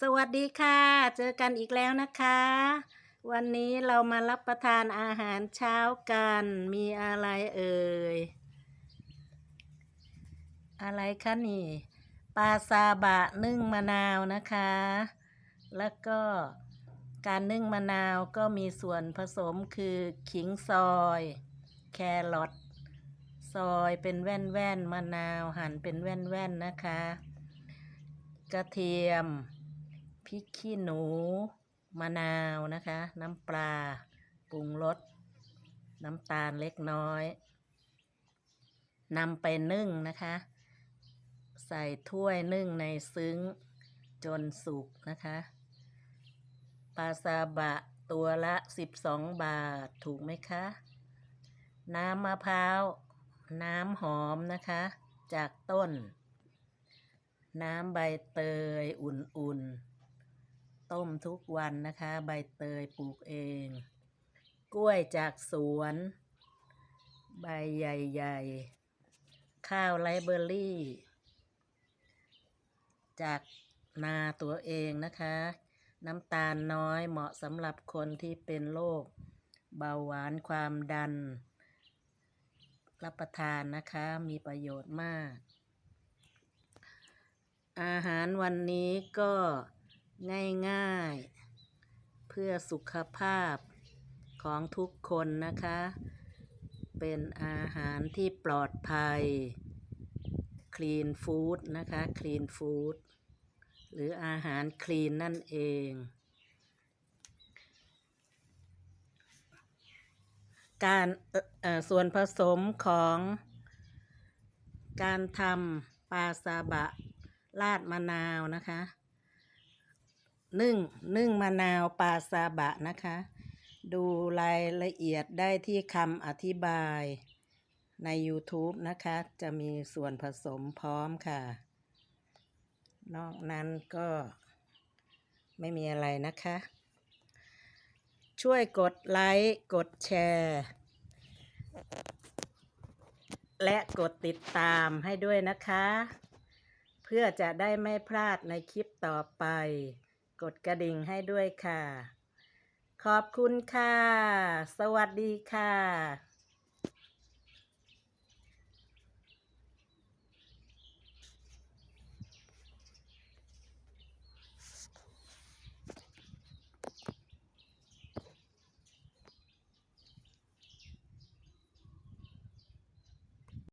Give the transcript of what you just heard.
สวัสดีค่ะ เจอกันอีกแล้วนะคะ วันนี้เรามารับประทานอาหารเช้ากัน มีอะไรเอ่ย อะไรคะนี่ปลาซาบะนึ่งมะนาวนะคะ แล้วก็การนึ่งมะนาวก็มีส่วนผสมคือขิงซอย แครอทซอยเป็นแว่นๆมะนาวหั่นเป็นแว่นๆนะคะ กระเทียม พริกขี้หนู มะนาวนะคะ น้ำปลา ปรุงรส น้ำตาลเล็กน้อยนำไปนึ่งนะคะ ใส่ถ้วยนึ่งในซึ้งจนสุกนะคะ ปลาซาบะตัวละ 12 บาทถูกไหมคะ น้ำมะพร้าว น้ำหอมนะคะ จากต้น น้ำใบเตยอุ่นๆ ต้มทุกวันนะคะ ใบเตยปลูกเอง กล้วยจากสวน ใบใหญ่ ๆ ข้าวไรเบอร์รี่ จากนาตัวเองนะคะ น้ำตาลน้อยเหมาะสำหรับคนที่เป็นโรคเบาหวานความดัน รับประทานนะคะมีประโยชน์มากอาหารวันนี้ก็ ง่ายๆ เพื่อสุขภาพของทุกคนนะคะ เป็นอาหารที่ปลอดภัย คลีนฟู้ดนะคะคลีนฟู้ดหรืออาหารคลีนนั่นเอง การส่วนผสมของการทำปลาซาบะราดมะนาวนะคะ นึ่งนึ่งมะนาวปลาซาบะนะคะ ดูรายละเอียดได้ที่คำอธิบายใน YouTube นะคะ จะมีส่วนผสมพร้อมค่ะ นอกนั้นก็ไม่มีอะไรนะคะ ช่วยกดไลค์ กดแชร์ และกดติดตามให้ด้วยนะคะ เพื่อจะได้ไม่พลาดในคลิปต่อไป กดกระดิ่งให้ด้วยค่ะ ขอบคุณค่ะ สวัสดีค่ะ